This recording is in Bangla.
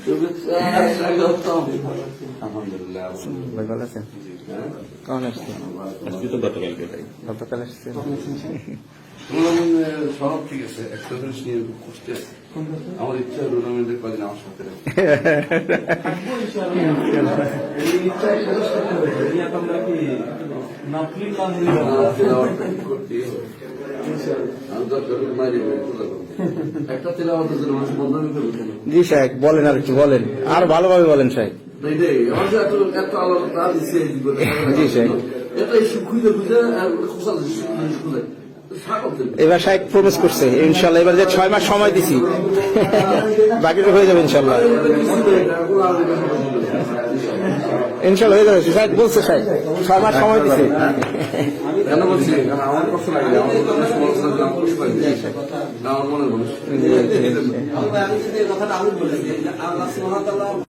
শুভেচ্ছা স্বাগতম আলহামদুলিল্লাহ। ভাই ভালো আছেন? কখন আসছেন আজকে তো গতকালকে গতকাল আসছেন? সব ঠিক আছে একটা জিনিস নিয়ে খুব কষ্টে আমার ইচ্ছা টুর্নামেন্টের কদিন আমার সাথে। জি সাহেব বলেন আর কি বলেন। আর ভালোভাবে বলেন সাহেব। এবার সাহেব প্রবেশ করছে ইনশাল্লাহ এবার যে ছয় মাস সময় দিছি বাকিটা হয়ে যাবে ইনশাল্লাহ ইনশাল্লাহ হয়ে যাবে সাহেব বলছে সাহেব ছয় মাস সময় দিছে কেন বলছি আমার কষ্ট লাগে সমালোচনা মনে মানুষ